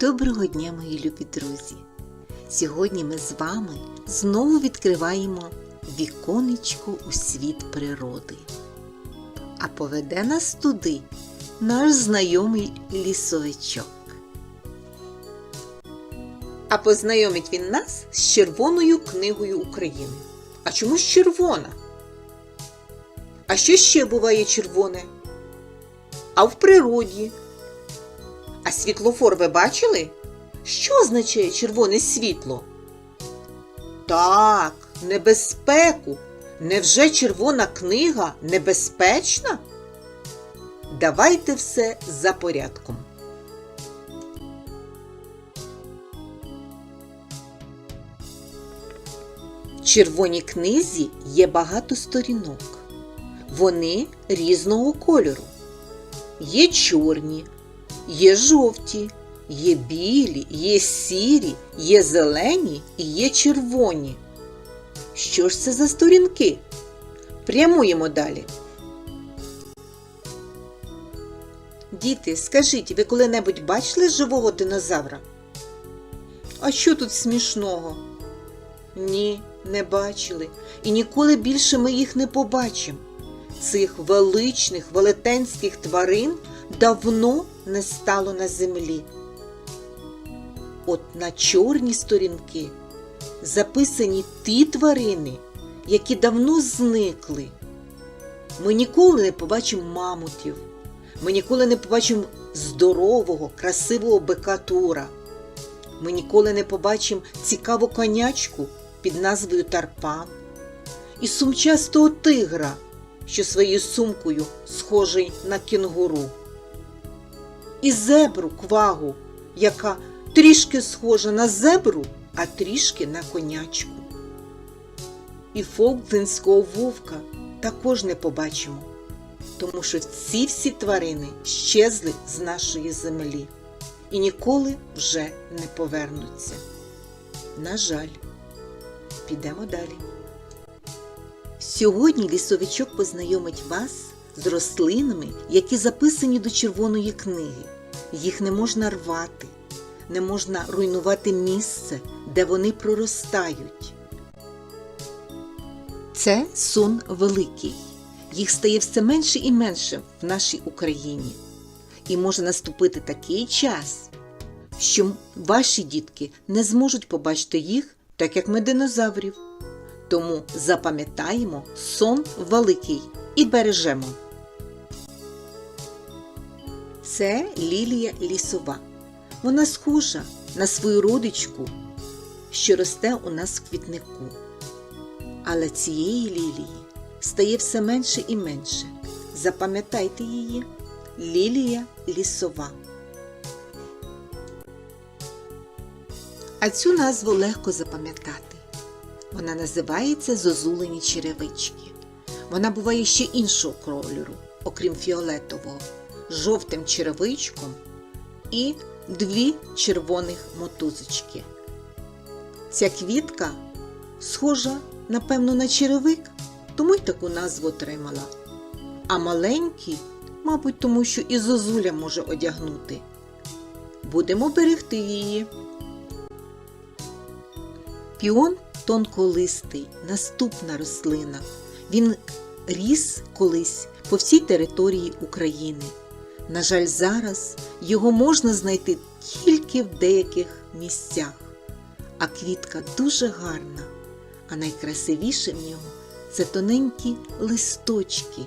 Доброго дня, мої любі друзі! Сьогодні ми з вами знову відкриваємо віконечко у світ природи. А поведе нас туди наш знайомий лісовичок. А познайомить він нас з Червоною книгою України. А чому ж червона? А що ще буває червоне? А в природі? А світлофор ви бачили? Що означає червоне світло? Так, небезпеку. Невже червона книга небезпечна? Давайте все за порядком. В червоній книзі є багато сторінок. Вони різного кольору. Є чорні, Є жовті, є білі, є сірі, є зелені і є червоні. Що ж це за сторінки? Прямуємо далі. Діти, скажіть, ви коли-небудь бачили живого динозавра? А що тут смішного? Ні, не бачили. І ніколи більше ми їх не побачимо. Цих величних велетенських тварин давно не стало на землі. От на чорні сторінки записані ті тварини, які давно зникли. Ми ніколи не побачимо мамутів, ми ніколи не побачимо здорового, красивого бика Тура. Ми ніколи не побачимо цікаву конячку під назвою Тарпан і сумчастого тигра, що своєю сумкою схожий на кінгуру і зебру квагу, яка трішки схожа на зебру, а трішки на конячку. І фолкденського вовка також не побачимо, тому що ці всі тварини щезли з нашої землі і ніколи вже не повернуться. На жаль, підемо далі. Сьогодні лісовичок познайомить вас з рослинами, які записані до червоної книги. Їх не можна рвати, не можна руйнувати місце, де вони проростають. Це сон великий. Їх стає все менше і менше в нашій Україні. І може наступити такий час, що ваші дітки не зможуть побачити їх, так як ми динозаврів. Тому запам'ятаємо сон великий і бережемо. Це лілія лісова. Вона схожа на свою родичку, що росте у нас в квітнику. Але цієї лілії стає все менше і менше. Запам'ятайте її лілія лісова. А цю назву легко запам'ятати. Вона називається зозулені черевички. Вона буває ще іншого кольору, окрім фіолетового жовтим черевичком і дві червоних мотузочки. Ця квітка схожа, напевно, на черевик, тому й таку назву отримала. А маленькі, мабуть, тому що і зозуля може одягнути. Будемо берегти її. Піон тонколистий, наступна рослина. Він ріс колись по всій території України. На жаль, зараз його можна знайти тільки в деяких місцях, а квітка дуже гарна, а найкрасивіше в нього це тоненькі листочки,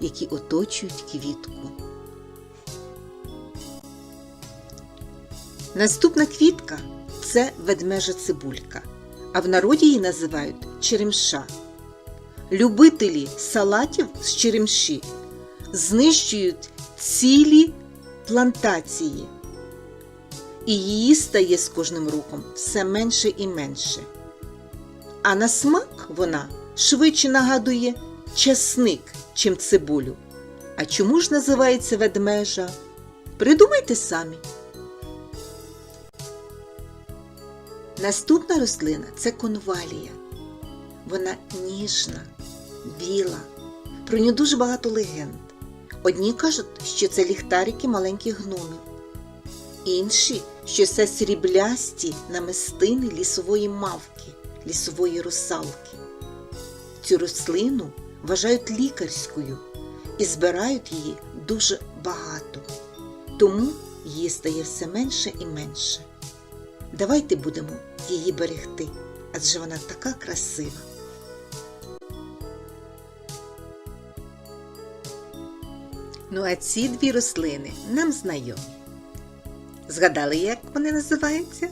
які оточують квітку. Наступна квітка це ведмежа цибулька, а в народі її називають черемша. Любителі салатів з черемші знищують цілі плантації, і її стає з кожним роком все менше і менше. А на смак вона швидше нагадує часник, чим цибулю. А чому ж називається ведмежа? Придумайте самі. Наступна рослина це конвалія. Вона ніжна, біла. Про нього дуже багато легенд. Одні кажуть, що це ліхтарики маленьких гномів, інші, що це сріблясті намистини лісової мавки, лісової русалки. Цю рослину вважають лікарською і збирають її дуже багато. Тому її стає все менше і менше. Давайте будемо її берегти, адже вона така красива. Ну а ці дві рослини нам знайомі. Згадали, як вони називаються?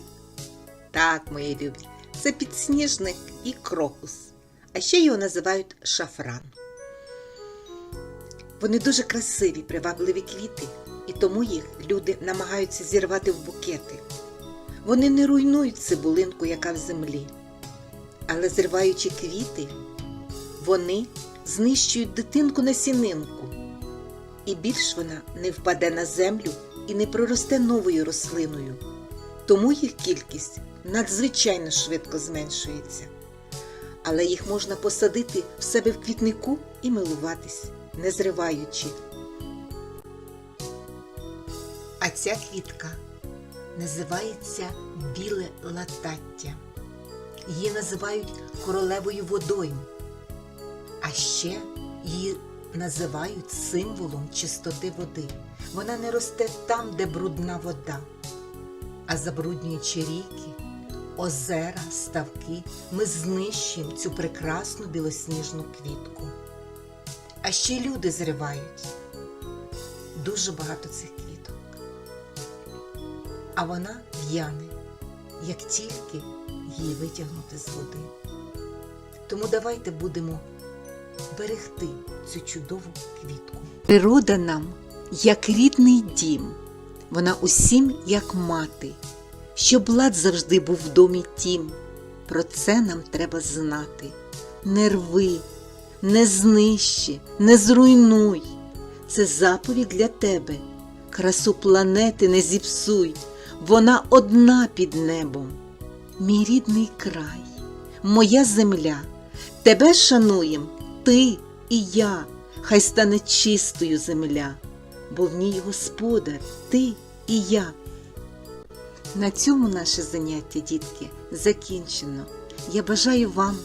Так, мої любі, це підсніжник і крокус, а ще його називають шафран. Вони дуже красиві, привабливі квіти, і тому їх люди намагаються зірвати в букети. Вони не руйнують цибулинку, яка в землі, але зриваючи квіти, вони знищують дитинку на сінинку, і більш вона не впаде на землю і не проросте новою рослиною, тому їх кількість надзвичайно швидко зменшується. Але їх можна посадити в себе в квітнику і милуватись, не зриваючи. А ця квітка називається біле латаття. Її називають королевою водою, а ще її називають символом чистоти води. Вона не росте там, де брудна вода, а забруднюючи ріки, озера, ставки, ми знищуємо цю прекрасну білосніжну квітку. А ще й люди зривають дуже багато цих квіток. А вона в'яне, як тільки її витягнути з води. Тому давайте будемо берегти цю чудову квітку. Природа нам як рідний дім, вона усім як мати, щоб лад завжди був в домі тім. Про це нам треба знати. Не рви, не знищи, не зруйнуй. Це заповідь для тебе. Красу планети не зіпсуй, вона одна під небом. Мій рідний край, моя земля, тебе шануєм, ти і я, хай стане чистою земля, бо в ній господар, ти і я. На цьому наше заняття, дітки, закінчено. Я бажаю вам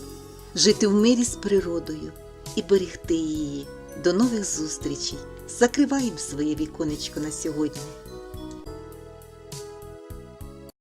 жити в мирі з природою і берегти її. До нових зустрічей! Закриваємо своє віконечко на сьогодні.